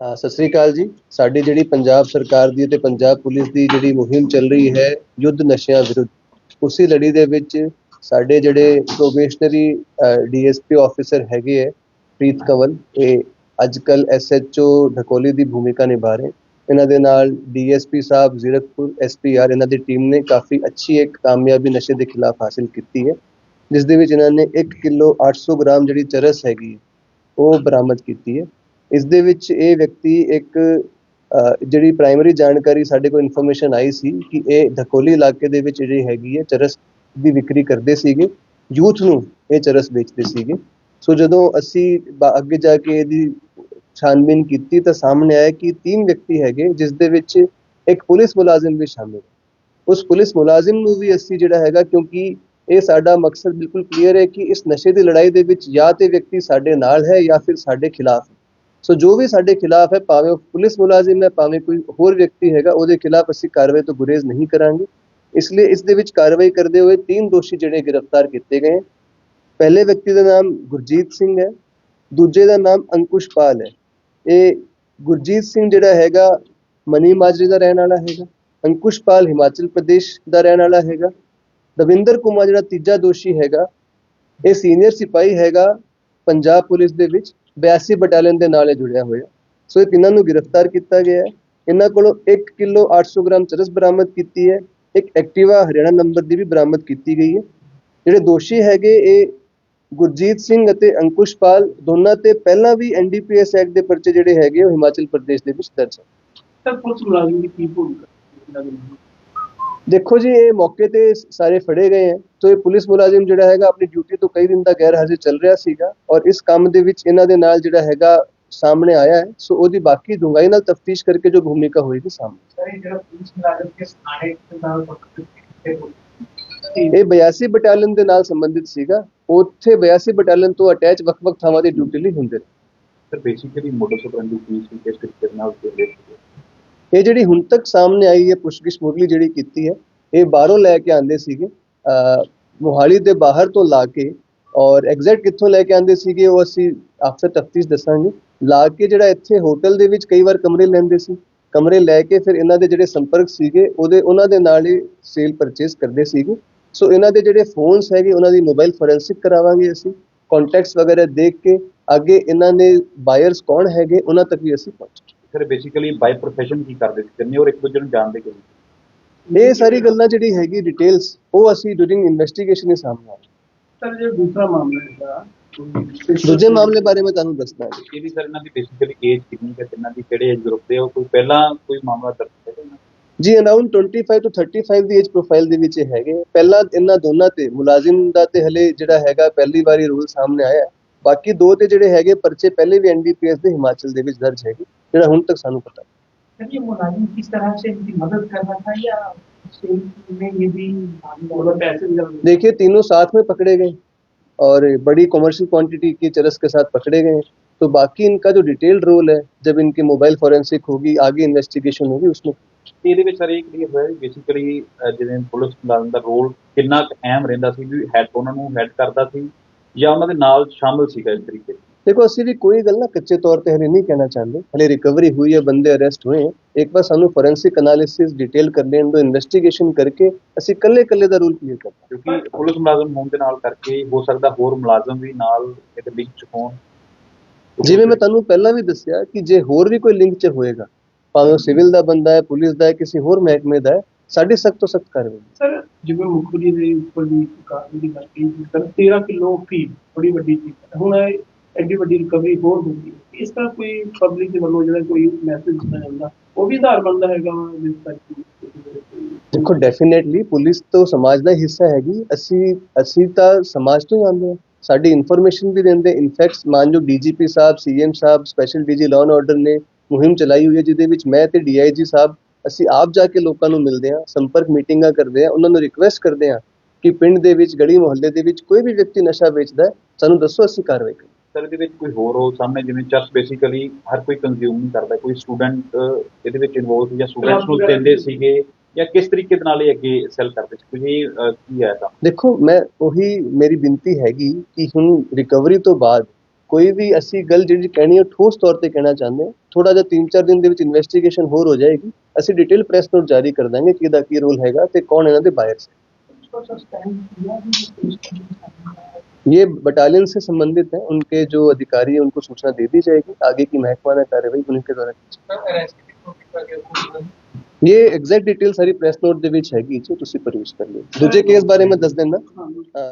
ਅ, ਸਤਿ ਸ੍ਰੀ ਅਕਾਲ ਜੀ। ਸਾਡੀ ਜਿਹੜੀ ਪੰਜਾਬ ਸਰਕਾਰ ਦੀ ਤੇ ਪੰਜਾਬ ਪੁਲਿਸ ਦੀ ਜਿਹੜੀ ਮੁਹਿੰਮ ਚੱਲ ਰਹੀ ਹੈ ਯੁੱਧ ਨਸ਼ਿਆਂ ਵਿਰੁੱਧ ਉਸੇ ਲੜੀ ਦੇ ਵਿੱਚ ਸਾਡੇ ਜਿਹੜੇ ਪ੍ਰੋਬੇਸ਼ਨਰੀ ਡੀਐਸਪੀ ਆਫੀਸਰ ਹੈਗੇ ਹੈ ਪ੍ਰੀਤ ਕੰਵਲ ਇਹ ਅੱਜ ਅੱਜਕੱਲ ਐਸਐਚਓ ਢਕੋਲੀ ਦੀ ਭੂਮਿਕਾ ਨਿਭਾ ਰਹੇ। ਇਹਨਾਂ ਦੇ ਨਾਲ ਡੀਐਸਪੀ ਸਾਹਿਬ ਜ਼ੀਰਕਪੁਰ ਐਸਪੀਆਰ ਇਹਨਾਂ ਦੀ ਟੀਮ ਨੇ ਕਾਫੀ ਅੱਛੀ ਇੱਕ ਕਾਮਯਾਬੀ ਨਸ਼ੇ ਦੇ ਖਿਲਾਫ ਹਾਸਿਲ ਕੀਤੀ ਹੈ। ਜਿਸ ਦੇ ਵਿੱਚ ਇਹਨਾਂ ਨੇ 1 ਕਿਲੋ 800 ਗ੍ਰਾਮ ਜਿਹੜੀ ਚਰਸ ਹੈਗੀ ਉਹ ਬਰਾਮਦ ਕੀਤੀ ਹੈ। ਇਸ ਦੇ ਵਿੱਚ ਇਹ ਵਿਅਕਤੀ ਇੱਕ ਜਿਹੜੀ ਪ੍ਰਾਇਮਰੀ ਜਾਣਕਾਰੀ ਸਾਡੇ ਕੋਲ ਇਨਫੋਰਮੇਸ਼ਨ ਆਈ ਸੀ ਕਿ ਇਹ ਧਕੋਲੀ ਇਲਾਕੇ ਦੇ ਵਿੱਚ ਜਿਹੜੀ ਹੈਗੀ ਹੈ ਚਰਸ ਦੀ ਵਿਕਰੀ ਕਰਦੇ ਸੀਗੇ, ਯੂਥ ਨੂੰ ਇਹ ਚਰਸ ਵੇਚਦੇ ਸੀਗੇ। ਸੋ ਜਦੋਂ ਅਸੀਂ ਅੱਗੇ ਜਾ ਕੇ ਇਹਦੀ ਛਾਨਬੀਨ ਕੀਤੀ ਤਾਂ ਸਾਹਮਣੇ ਆਇਆ ਕਿ ਤਿੰਨ ਵਿਅਕਤੀ ਹੈਗੇ, ਜਿਸ ਦੇ ਵਿੱਚ ਇੱਕ ਪੁਲਿਸ ਮੁਲਾਜ਼ਮ ਵੀ ਸ਼ਾਮਿਲ ਹੈ। ਉਸ ਪੁਲਿਸ ਮੁਲਾਜ਼ਮ ਨੂੰ ਵੀ ਅਸੀਂ ਜਿਹੜਾ ਹੈਗਾ, ਕਿਉਂਕਿ ਇਹ ਸਾਡਾ ਮਕਸਦ ਬਿਲਕੁਲ ਕਲੀਅਰ ਹੈ ਕਿ ਇਸ ਨਸ਼ੇ ਦੀ ਲੜਾਈ ਦੇ ਵਿੱਚ ਜਾਂ ਤੇ ਵਿਅਕਤੀ ਸਾਡੇ ਨਾਲ ਹੈ ਜਾਂ ਫਿਰ ਸਾਡੇ ਖਿਲਾਫ ਹੈ। ਸੋ ਜੋ ਵੀ ਸਾਡੇ ਖਿਲਾਫ ਹੈ, ਭਾਵੇਂ ਉਹ ਪੁਲਿਸ ਮੁਲਾਜ਼ਮ ਹੈ, ਭਾਵੇਂ ਕੋਈ ਹੋਰ ਵਿਅਕਤੀ ਹੈਗਾ, ਉਹਦੇ ਖਿਲਾਫ ਅਸੀਂ ਕਾਰਵਾਈ ਤੋਂ ਗੁਰੇਜ਼ ਨਹੀਂ ਕਰਾਂਗੇ। ਇਸ ਲਈ ਇਸ ਦੇ ਵਿੱਚ ਕਾਰਵਾਈ ਕਰਦੇ ਹੋਏ ਤਿੰਨ ਦੋਸ਼ੀ ਜਿਹੜੇ ਗ੍ਰਿਫਤਾਰ ਕੀਤੇ ਗਏ ਪਹਿਲੇ ਵਿਅਕਤੀ ਦਾ ਨਾਮ ਗੁਰਜੀਤ ਸਿੰਘ ਹੈ, ਦੂਜੇ ਦਾ ਨਾਮ ਅੰਕੁਸ਼ ਪਾਲ ਹੈ। ਇਹ ਗੁਰਜੀਤ ਸਿੰਘ ਜਿਹੜਾ ਹੈਗਾ, ਮਨੀ ਮਾਜਰੀ ਦਾ ਰਹਿਣ ਵਾਲਾ ਹੈਗਾ, ਅੰਕੁਸ਼ ਪਾਲ ਹਿਮਾਚਲ ਪ੍ਰਦੇਸ਼ ਦਾ ਰਹਿਣ ਵਾਲਾ ਹੈਗਾ। ਦਵਿੰਦਰ ਕੁਮਾਰ ਜਿਹੜਾ ਤੀਜਾ ਦੋਸ਼ੀ ਹੈਗਾ, ਇਹ ਸੀਨੀਅਰ ਸਿਪਾਹੀ ਹੈਗਾ, ਪੰਜਾਬ ਪੁਲਿਸ ਦੇ ਵਿੱਚ। 82 ਬਟਾਲੀਅਨ ਦੇ ਨਾਲ ਜੁੜਿਆ ਹੋਇਆ। ਸੋ ਇਹ ਤਿੰਨਾਂ ਨੂੰ ਗ੍ਰਿਫਤਾਰ ਕੀਤਾ ਗਿਆ ਹੈ। ਇਹਨਾਂ ਕੋਲੋਂ 1 ਕਿਲੋ 800 ਗ੍ਰਾਮ ਚਰਸ ਬਰਾਮਦ ਕੀਤੀ ਹੈ। ਇੱਕ ਐਕਟਿਵਾ ਹਰਿਆਣਾ ਨੰਬਰ ਦੀ ਵੀ ਬਰਾਮਦ ਕੀਤੀ ਗਈ ਹੈ। ਜਿਹੜੇ ਦੋਸ਼ੀ ਹੈਗੇ ਇਹ ਗੁਰਜੀਤ ਸਿੰਘ ਅਤੇ ਅੰਕੁਸ਼ ਪਾਲ, ਦੋਨਾਂ ਤੇ ਪਹਿਲਾਂ ਵੀ ਐਨਡੀਪੀਐਸ ਐਕਟ ਦੇ ਪਰਚੇ ਜਿਹੜੇ ਹੈਗੇ ਉਹ ਹਿਮਾਚਲ ਪ੍ਰਦੇਸ਼ ਦੇ ਵਿੱਚ ਦਰਜ ਹੈ ਸਰ, ਪੁਲਿਸ ਮੁਲਾਜ਼ਮ ਦੀ ਕੀ ਭੂਮਿਕਾ? ਦੇਖੋ ਜੀ ਇਹ ਮੌਕੇ ਤੇ ਸਾਰੇ ਫੜੇ ਗਏ ਹੈ। ਤੋ ਇਹ ਪੁਲਿਸ ਮੁਲਾਜ਼ਮ ਜਿਹੜਾ ਹੈਗਾ ਆਪਣੀ ਡਿਊਟੀ ਤੋਂ ਕਈ ਦਿਨ ਦਾ ਗੈਰ ਹਾਜ਼ਰ ਚੱਲ ਰਿਹਾ ਸੀਗਾ ਔਰ ਇਸ ਕੰਮ ਦੇ ਵਿੱਚ ਇਹਨਾਂ ਦੇ ਨਾਲ ਜਿਹੜਾ ਹੈਗਾ ਸਾਹਮਣੇ ਆਇਆ ਹੈ। ਸੋ ਉਹਦੀ ਬਾਕੀ ਡੂੰਘਾਈ ਨਾਲ ਤਫਤੀਸ਼ ਕਰਕੇ ਜੋ ਭੂਮਿਕਾ ਹੋਏਗੀ ਸਾਹਮਣੇ ਸਰ ਇਹ ਜਿਹੜਾ ਪੁਲਿਸ ਮੁਲਾਜ਼ਮ ਕਿਸ ਥਾਣੇ ਦੇ ਨਾਲ ਸੰਬੰਧਿਤ ਹੈ ਇਹ 82 ਬਟਾਲੀਅਨ ਦੇ ਨਾਲ ਸੰਬੰਧਿਤ ਸੀਗਾ। ਉੱਥੇ 82 ਬਟਾਲੀਅਨ ਤੋਂ ਅਟੈਚ ਵੱਖ-ਵੱਖ ਥਾਵਾਂ ਦੀ ਡਿਊਟੀ ਲਈ ਹੁੰਦੇ ਨੇ। ਸਰ ਬੇਸਿਕਲੀ ਮੋਡਸ ਆਪਰੈਂਡੀ ਕੀ ਸੀ ਕਿਸ ਤਰੀਕੇ ਨਾਲ ਸੀ ਇਹ ਜਿਹੜੀ ਹੁਣ ਤੱਕ ਸਾਹਮਣੇ ਆਈ ਹੈ ਪੁੱਛਗਿੱਛ ਮੁਰਲੀ ਜਿਹੜੀ ਕੀਤੀ ਹੈ, ਇਹ ਬਾਹਰੋਂ ਲੈ ਕੇ ਆਂਦੇ ਸੀਗੇ ਮੋਹਾਲੀ ਦੇ ਬਾਹਰ ਤੋਂ ਲਾ ਕੇ ਔਰ ਐਗਜ਼ੈਕਟ ਕਿੱਥੋਂ ਲੈ ਕੇ ਆਂਦੇ ਸੀਗੇ ਉਹ ਅਸੀਂ ਆਫਟਰ ਤਫਤੀਸ਼ ਦੱਸਾਂਗੇ। ਲਾ ਕੇ ਜਿਹੜਾ ਇੱਥੇ ਹੋਟਲ ਦੇ ਵਿੱਚ ਕਈ ਵਾਰ ਕਮਰੇ ਲੈਂਦੇ ਸੀ। ਕਮਰੇ ਲੈ ਕੇ ਫਿਰ ਇਹਨਾਂ ਦੇ ਜਿਹੜੇ ਸੰਪਰਕ ਸੀਗੇ, ਉਹਦੇ ਉਹਨਾਂ ਦੇ ਨਾਲ ਹੀ ਸੇਲ ਪਰਚੇਸ ਕਰਦੇ ਸੀਗੇ। ਸੋ ਇਹਨਾਂ ਦੇ ਜਿਹੜੇ ਫੋਨਸ ਹੈਗੇ, ਉਹਨਾਂ ਦੀ ਮੋਬਾਈਲ ਫੋਰੈਂਸਿਕ ਕਰਾਵਾਂਗੇ ਅਸੀਂ। ਕੰਟੈਕਟਸ ਵਗੈਰਾ ਦੇਖ ਕੇ ਅੱਗੇ ਇਹਨਾਂ ਨੇ ਬਾਇਰਸ ਕੌਣ ਹੈਗੇ, ਉਹਨਾਂ ਤੱਕ ਵੀ ਅਸੀਂ ਪਹੁੰਚਾਂਗੇ ਸਰ ਬੇਸਿਕਲੀ ਬਾਈ ਪ੍ਰੋਫੈਸ਼ਨ ਕੀ ਕਰਦੇ ਸੀ ਕਿੰਨੇ ਔਰ ਇੱਕ ਦੂਜੇ ਨੂੰ ਜਾਣਦੇ ਕਿਵੇਂ ਇਹ ਸਾਰੀ ਗੱਲਾਂ ਜਿਹੜੀ ਹੈਗੀ ਡਿਟੇਲਸ ਉਹ ਅਸੀਂ ਡੂਰਿੰਗ ਇਨਵੈਸਟੀਗੇਸ਼ਨ ਹੀ ਸਾਹਮਣੇ ਆਈ ਸਰ ਜਿਹੜਾ ਦੂਸਰਾ ਮਾਮਲਾ ਹੈਗਾ ਦੂਜੇ ਮਾਮਲੇ ਬਾਰੇ ਮੈਂ ਤੁਹਾਨੂੰ ਦੱਸਣਾ ਹੈ। ਇਹ ਵੀ ਸਰ ਇਹਨਾਂ ਦੀ ਬੇਸਿਕਲੀ ਏਜ ਕਿੰਨੀ ਹੈ ਕਿੰਨਾ ਦੀ ਕਿਹੜੇ ਏਜ ਗਰੁੱਪ ਦੇ ਉਹ ਕੋਈ ਪਹਿਲਾਂ ਕੋਈ ਮਾਮਲਾ ਦਰਜ ਹੈ? ਦਾ? ਜੀ ਅਰਾਊਂਡ 25 ਤੋਂ 35 ਦੀ ਏਜ ਪ੍ਰੋਫਾਈਲ ਦੇ ਵਿੱਚ ਹੈਗੇ ਪਹਿਲਾਂ ਇਹਨਾਂ ਦੋਨਾਂ ਤੇ ਮੁਲਾਜ਼ਮ ਦਾ ਤੇ ਹਲੇ ਜਿਹੜਾ ਹੈਗਾ ਪਹਿਲੀ ਵਾਰੀ ਰੂਲ ਸਾਹਮਣੇ ਆਇਆ। ਹੈ। ਬਾਕੀ ਦੋ ਤੇ ਜਿਹੜੇ ਹੈਗੇ ਪਰਚੇ ਪਹਿਲੇ ਵੀ ਐਨਡੀਪੀਐਸ ਦੇ ਹਿਮਾਚਲ ਦੇ ਵਿੱਚ ਦਰਜ ਹੈਗੇ। ਜਿਹੜਾ ਹੁਣ ਤੱਕ ਸਾਨੂੰ ਪਤਾ सर ये मुलाजिम किस तरह से इनकी मदद कर रहा था या सेल में ये भी मतलब पैसे भी जरूर देखिए तीनों साथ में पकड़े गए और बड़ी कमर्शियल क्वांटिटी की चरस के साथ पकड़े गए हैं। तो बाकी इनका जो डिटेल्ड रोल है जब इनकी मोबाइल फॉरेंसिक होगी आगे इन्वेस्टिगेशन होगी उसमें ਤੇ ਇਹਦੇ ਵਿੱਚ ਸਰ ਇਹ ਕਲੀਅਰ ਹੋਇਆ ਬੇਸਿਕਲੀ ਜਿਵੇਂ ਪੁਲਿਸ ਮੁਲਾਜ਼ਮ ਦਾ ਰੋਲ ਕਿੰਨਾ ਕੁ ਅਹਿਮ ਰਹਿੰਦਾ ਸੀ ਵੀ ਹੈਡ ਉਹਨਾਂ ਨੂੰ ਹੈਡ ਕਰਦਾ ਸੀ ਜਾਂ ਉਹਨਾਂ ਦੇ ਨਾਲ ਸ਼ਾਮਲ ਸੀਗਾ ਇਸ ਤਰੀਕੇ ਨਾਲ? ਦੇਖੋ ਅਸੀਂ ਵੀ ਕੋਈ ਗੱਲ ਨਾ ਕੱਚੇ ਤੌਰ ਤੇ ਹਲੇ ਨਹੀਂ ਕਹਿਣਾ ਚਾਹੁੰਦੇ। ਹਲੇ ਰਿਕਵਰੀ ਹੋਈ ਹੈ ਬੰਦੇ ਅਰੈਸਟ ਹੋਏ ਹੈ। ਇੱਕ ਵਾਰ ਸਾਨੂੰ ਫੋਰੈਂਸਿਕ ਐਨਾਲਿਸਿਸ ਡਿਟੇਲ ਕਰ ਲੈਣ ਦੋ ਇਨਵੈਸਟੀਗੇਸ਼ਨ ਕਰਕੇ ਅਸੀਂ ਕੱਲੇ ਕੱਲੇ ਦਾ ਰੂਲ ਕਲੀਅਰ ਕਰਾਂਗੇ ਕਿਉਂਕਿ ਪੁਲਿਸ ਮੁਲਾਜ਼ਮ ਹੋਣ ਦੇ ਨਾਲ ਕਰਕੇ ਹੋ ਸਕਦਾ ਹੋਰ ਮੁਲਾਜ਼ਮ ਵੀ ਨਾਲ ਇਹਦੇ ਲਿੰਕ ਚ ਹੋਣ। ਜਿਵੇਂ ਮੈਂ ਤੁਹਾਨੂੰ ਪਹਿਲਾਂ ਵੀ ਦੱਸਿਆ ਕਿ ਜੇ ਹੋਰ ਵੀ ਕੋਈ ਲਿੰਕ 'ਚ ਹੋਏਗਾ ਭਾਵੇਂ ਉਹ ਸਿਵਲ ਦਾ ਬੰਦਾ ਹੈ ਪੁਲਿਸ ਦਾ ਹੈ ਕਿਸੇ ਹੋਰ ਮਹਿਕਮੇ ਦਾ ਹੈ ਸਾਡੀ ਸਖਤ ਤੋਂ ਸਖਤ ਕਾਰਵਾਈ ਸਰ ਜਿਵੇਂ ਮੁਖਬਰੀ ਦੇ ਉੱਪਰ ਵੀ ਕਾਰਵਾਈ ਦੀ ਗੱਲ ਕੀਤੀ ਸਰ 13 ਕਿਲੋ ਫੀ ਬੜੀ ਵੱਡੀ ਚੀਜ਼ ਹੈ। ਹੁਣ ਇਹ ਐਡੀ ਵੱਡੀ ਰਿਕਵਰੀ ਹੋਰ ਹੋ। ਗਈ ਇਸ ਤਰ੍ਹਾਂ ਕੋਈ ਪਬਲਿਕ ਦੇ ਵੱਲੋਂ ਜਿਹੜਾ ਕੋਈ ਮੈਸੇਜ ਦਿੱਤਾ ਜਾਂਦਾ, ਉਹ ਵੀ ਆਧਾਰ ਬਣਦਾ ਹੈਗਾ ਜਿਸ ਤੱਕ ਦੇਖੋ ਡੈਫੀਨੇਟਲੀ ਪੁਲਿਸ ਤੋਂ ਸਮਾਜ ਦਾ ਹਿੱਸਾ ਹੈਗੀ। ਅਸੀਂ ਅਸੀਂ ਤਾਂ ਸਮਾਜ ਤੋਂ ਹੀ ਆਉਂਦੇ ਹਾਂ। ਸਾਡੀ ਇਨਫੋਰਮੇਸ਼ਨ ਵੀ ਦਿੰਦੇ। ਇਨਫੈਕਟ ਮਾਨਯੋਗ ਡੀਜੀਪੀ ਸਾਹਿਬ CM Sahib special DG law and order ਨੇ ਮੁਹਿੰਮ ਚਲਾਈ ਹੋਈ ਹੈ, ਜਿਹਦੇ ਵਿੱਚ ਮੈਂ ਤੇ ਡੀਆਈਜੀ ਸਾਹਿਬ, ਅਸੀਂ ਆਪ ਜਾ ਕੇ ਲੋਕਾਂ ਨੂੰ ਮਿਲਦੇ ਹਾਂ, ਸੰਪਰਕ ਮੀਟਿੰਗਾਂ ਕਰਦੇ ਹਾਂ, ਉਹਨਾਂ ਨੂੰ ਰਿਕੁਐਸਟ ਕਰਦੇ ਹਾਂ ਕਿ ਪਿੰਡ ਦੇ ਵਿੱਚ ਗੜੀ ਮੁਹੱਲੇ ਦੇ ਵਿੱਚ ਕੋਈ ਵੀ ਵਿਅਕਤੀ ਨਸ਼ਾ ਵੇਚਦਾ ਹੈ, ਸਾਨੂੰ ਦੱਸੋ ਅਸੀਂ ਕਾਰਵਾਈ ਕਰਾਂਗੇ ਸਰ ਇਹਦੇ ਵਿੱਚ ਕੋਈ ਹੋਰ ਰੋਲ ਸਾਹਮਣੇ ਜਿਵੇਂ ਚਰਸ ਬੇਸਿਕਲੀ ਹਰ ਕੋਈ ਕੰਜ਼ਿਊਮ ਨਹੀਂ ਕਰਦਾ ਕੋਈ ਸਟੂਡੈਂਟ ਇਹਦੇ ਵਿੱਚ ਇਨਵੋਲਵ ਜਾਂ ਸਟੂਡੈਂਟਸ ਨੂੰ ਦਿੰਦੇ ਸੀਗੇ ਜਾਂ ਕਿਸ ਤਰੀਕੇ ਦੇ ਨਾਲ ਇਹ ਅੱਗੇ ਸੈਲ ਕਰਦੇ ਸੀ? ਕੁਝ ਇਹ ਅਹ, ਕੀ ਹੈ ਤਾਂ ਦੇਖੋ ਮੈਂ ਉਹੀ ਮੇਰੀ ਬੇਨਤੀ ਹੈਗੀ ਕਿ ਹੁਣ ਰਿਕਵਰੀ ਤੋਂ ਬਾਅਦ ਕੋਈ ਵੀ ਅਸੀਂ ਗੱਲ ਜਿਹੜੀ ਕਹਿਣੀ ਹੈ ਉਹ ਠੋਸ ਤੌਰ ਤੇ ਕਹਿਣਾ ਚਾਹੁੰਦੇ ਹਾਂ ਥੋੜਾ ਜਿਹਾ 3-4 ਦਿਨ ਦੇ ਵਿੱਚ ਇਨਵੈਸਟੀਗੇਸ਼ਨ ਹੋਰ ਹੋ ਜਾਏਗੀ ਅਸੀਂ ਡਿਟੇਲ ਪ੍ਰੈਸ ਨੋਟ ਜਾਰੀ ਕਰ ਦਾਂਗੇ ਕਿ ਇਹਦਾ ਕੀ ਰੋਲ ਹੈਗਾ ਤੇ ਕੌਣ ਇਹਨਾਂ ਦੇ ਬਾਇਰਸ ये बटालियन से संबंधित है उनके जो अधिकारी है उनको सूचना दे दी जाएगी आगे की महकमाना कार्रवाई उनके द्वारा की ਜਾਏਗੀ। ਇਹ ਐਗਜ਼ੈਕਟ ਡਿਟੇਲ ਸਾਰੀ ਪ੍ਰੈਸ ਨੋਟ ਦੇ ਵਿੱਚ ਹੈਗੀ ਜੀ ਤੁਸੀਂ ਪਰੂਜ਼ ਕਰ ਲਿਓ ਦੂਜੇ ਕੇਸ ਬਾਰੇ ਮੈਂ ਦੱਸ ਦਿੰਦਾ ਹਾਂ ਹਾਂ